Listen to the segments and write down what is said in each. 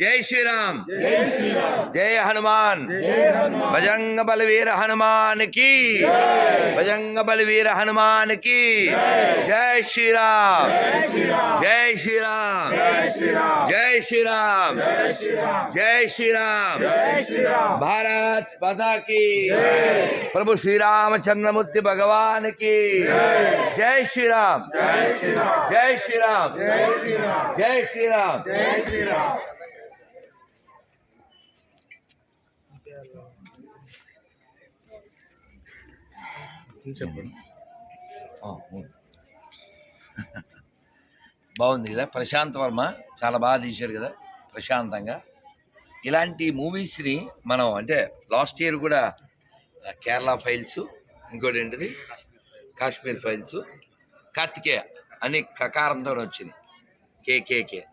जय श्री राम जय हनुमान बजरंग बलवीर हनुमान की बजरंग बलवीर हनुमान की जय श्री राम जय श्री राम जय श्री राम जय श्री राम भारत पता की प्रभु श्री राम चंद्रमूर्ति भगवान की जय श्री राम जय श्री राम जय श्री राम जय श्री राम బాగుంది కదా? ప్రశాంత్ వర్మ చాలా బాగా తీశాడు కదా? ప్రశాంతంగా. ఇలాంటి మూవీస్ని మనం అంటే లాస్ట్ ఇయర్ కూడా కేరళ ఫైల్స్ ఇంకోటి ఏంటిది? కాశ్మీర్ ఫైల్స్ కార్తికేయ అని కకారంతో వచ్చినాయి. కేకేకే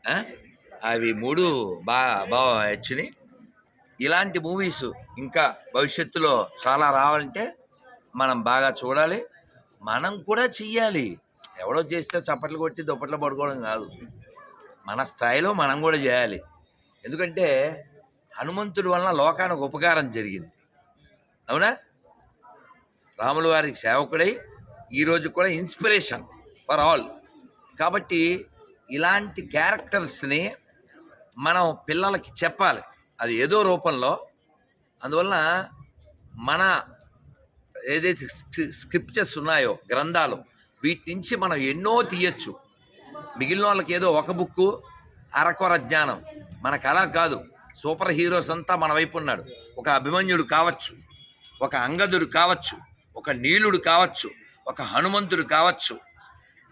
అవి మూడు బాగా బాగా వచ్చినాయి. ఇలాంటి మూవీస్ ఇంకా భవిష్యత్తులో చాలా రావాలంటే మనం బాగా చూడాలి. మనం కూడా చెయ్యాలి. ఎవడో చేస్తే చప్పట్లు కొట్టి దుప్పట్లు పడుకోవడం కాదు. మన స్థాయిలో మనం కూడా చేయాలి. ఎందుకంటే హనుమంతుడి వలన లోకానికి ఉపకారం జరిగింది. అవునా? రాముల వారికి సేవకుడై ఈరోజు కూడా ఇన్స్పిరేషన్ ఫర్ ఆల్. కాబట్టి ఇలాంటి క్యారెక్టర్స్ని మనం పిల్లలకి చెప్పాలి. అది ఏదో రూపంలో. అందువలన మన ఏదైతే స్క్రి- స్క్రిప్చర్స్ ఉన్నాయో గ్రంథాలు వీటి నుంచి మనం ఎన్నో తీయచ్చు. మిగిలిన వాళ్ళకి ఏదో ఒక బుక్కు అరకొర జ్ఞానం. మనకు అలా కాదు. సూపర్ హీరోస్ అంతా మన వైపు ఉన్నాడు. ఒక అభిమన్యుడు కావచ్చు ఒక అంగదుడు కావచ్చు ఒక నీలుడు కావచ్చు ఒక హనుమంతుడు కావచ్చు.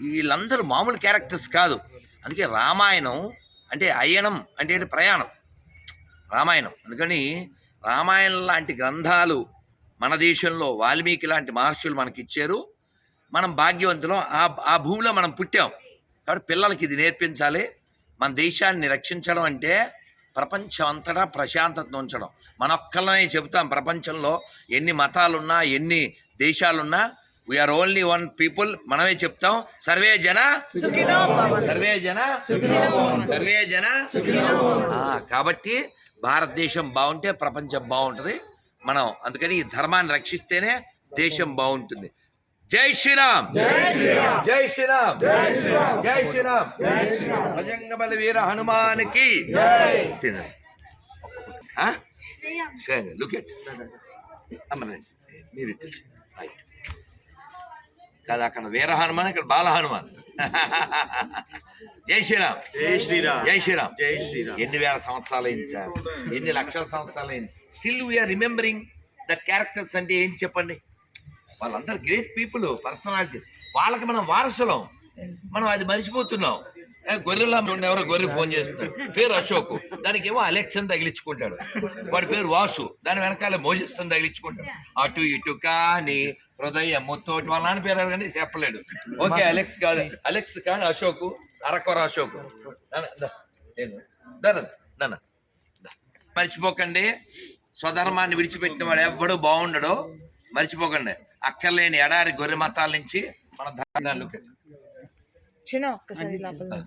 వీళ్ళందరూ మామూలు క్యారెక్టర్స్ కాదు. అందుకే రామాయణం అంటే అయనం అంటే ప్రయాణం. రామాయణం. అందుకని రామాయణం లాంటి గ్రంథాలు మన దేశంలో వాల్మీకి లాంటి మహర్షులు మనకి ఇచ్చారు మనం భాగ్యవంతులం. ఆ ఆ భూమిలో మనం పుట్టాం. కాబట్టి పిల్లలకి ఇది నేర్పించాలి. మన దేశాన్ని రక్షించడం అంటే ప్రపంచం అంతటా ప్రశాంతతను ఉంచడం. మన ఒక్కళ్ళనే చెబుతాం ప్రపంచంలో ఎన్ని మతాలున్నా ఎన్ని దేశాలున్నా we are only one people మనమే చెప్తాం. సర్వే జన సర్వే జన సర్వే జన కాబట్టి భారతదేశం బాగుంటే ప్రపంచం బాగుంటుంది. మనం అందుకని ఈ ధర్మాన్ని రక్షిస్తేనే దేశం బాగుంటుంది. జై శ్రీరామ్. జై శ్రీరామ్. జై శ్రీరామ్. భజంగ బల వీర హనుమానికి తినండి. Look at. మీరు. కాదు అక్కడ వీర హనుమాన్ ఇక్కడ బాల హనుమాన్. జై శ్రీరామ్. జై శ్రీరామ్. జై శ్రీరామ్. జై శ్రీరామ్. ఎన్ని వేల సంవత్సరాలు అయింది సార్? ఎన్ని లక్షల సంవత్సరాలు అయింది? Still we are remembering that characters అంటే ఏంటి చెప్పండి? వాళ్ళందరూ గ్రేట్ పీపుల్ పర్సనాలిటీ వాళ్ళకి మనం వారసులం. మనం అది మర్చిపోతున్నాం. గొర్రెలా ఎవరో గొర్రె ఫోన్ చేస్తున్నాడు. పేరు అశోక్. దానికి ఏమో అలెక్స్ అని తగిలించుకుంటాడు. వాడి పేరు వాసు. దాని వెనకాల మోజస్ అని తగిలించుకుంటాడు. అటు ఇటు కానీ హృదయం ముత్తోటి వాళ్ళ నాన్న పేరు కానీ చెప్పలేడు. ఓకే అలెక్స్ కాదు. అలెక్స్ కానీ అశోక్. అరకొర అశోక్. దన మర్చిపోకండి. స్వధర్మాన్ని విడిచిపెట్టిన వాడు ఎవ్వడు బాగుండడు. మర్చిపోకండి. అక్కర్లేని ఎడారి గొర్రె మతాల నుంచి మన ధర్మాలు చిన్న ఒక్కసారి లోపల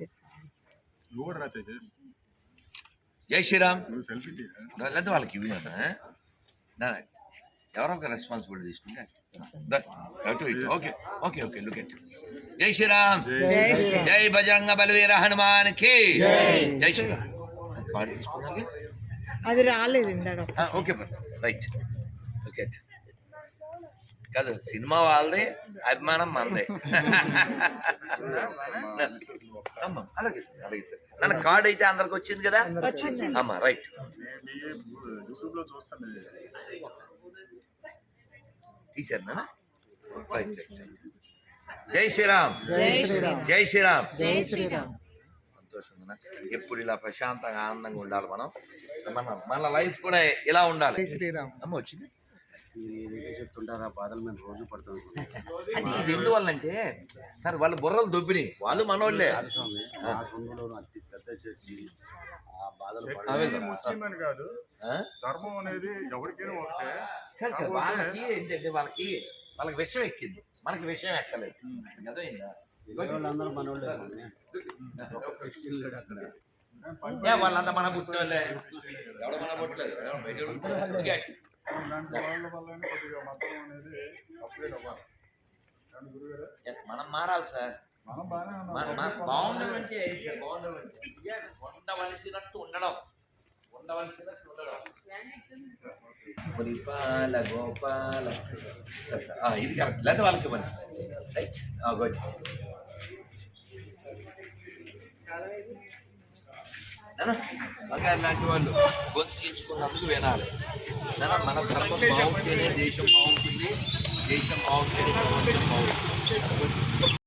జై శ్రీరామ్. నువ్వు సెల్ఫీ తీరా లేదా వాళ్ళకి ఇవి ఎవరో ఒక రెస్పాన్సిబిలిటీ తీసుకుంటే. Okay okay okay look at జై శ్రీరామ్. జై బజరంగ బలవీర హనుమాన్కి జై శ్రీరామ్. అది రాలేదు ఇందాడ ఓకే రైట్ ఓకే కాదు సినిమా వాళ్ళది అభిమానం మనదే. అమ్మ, అలాగే అలాగే సార్. నన్ను కార్డ్ అయితే అందరికి వచ్చింది కదా? అమ్మా రైట్. మీ యూట్యూబ్లో చూస్తాను తీశారు నాన్న? Right right right. జై శ్రీరామ్. జై శ్రీరామ్. జై శ్రీరామ్. సంతోషం. ఎప్పుడు ఇలా ప్రశాంతంగా ఆనందంగా ఉండాలి మనం? మన మన లైఫ్ కూడా ఇలా ఉండాలి. శ్రీరామ్. అమ్మ వచ్చింది? చెప్తుంటారు ఆ బాధలు మేము రోజు పడుతూ అంటే ఇది ఎందువల్లంటే సార్ వాళ్ళ బుర్రలు దొబ్బినాయి. వాళ్ళు మనోళ్ళే. స్వామి మా సొంతలో అతి పెద్ద చర్చి. ఆ బాధలు. ముస్లిం అని కాదు. ఆ? ధర్మం అనేది ఎవరికైనా ఒకటే. కాదు సార్, వాళ్ళకి ఏంటంటే వాళ్ళకి వాళ్ళకి విషయం ఎక్కింది. మనకి విషయం ఎక్కలేదు. అర్థమైందా? వాళ్ళందరూ మనోళ్ళే క్రిస్టియన్ లేడు అక్కడ. ఏ, వాళ్ళంతా మన పుట్టినోళ్ళే ఎవడ మన పుట్టలేదు ఓకే. ఇలాంటి వాళ్ళ వల్లనే కొద్దిగా మతం అనేది అప్గ్రేడ్ అవ్వాలి. కానీ గురుగారు? ఎస్ మనం మారాలి సార్. మనం బాగానే మన ఉన్నాం. మన బాగుండడం అంటే ఏంటి సార్? బాగుండడం అంటే ఇదే ఉండవలసినట్టు ఉండడం. ఉండవలసినట్టు ఉండడం. పురిపాల గోపాల. Sir, sir. ఆ, ఇది కరెక్ట్. లేదా వాళ్ళకి ఇవ్వండి. రైట్. గుడ్. నాన్న బంగారు లాంటి వాళ్ళు గొంతుకించుకున్నందుకు వినాలి. నాన్న మన ధర్మం బాగుంటేనే దేశం బాగుంటుంది దేశం బాగుంటేనే ప్రపంచం బాగుంటుంది.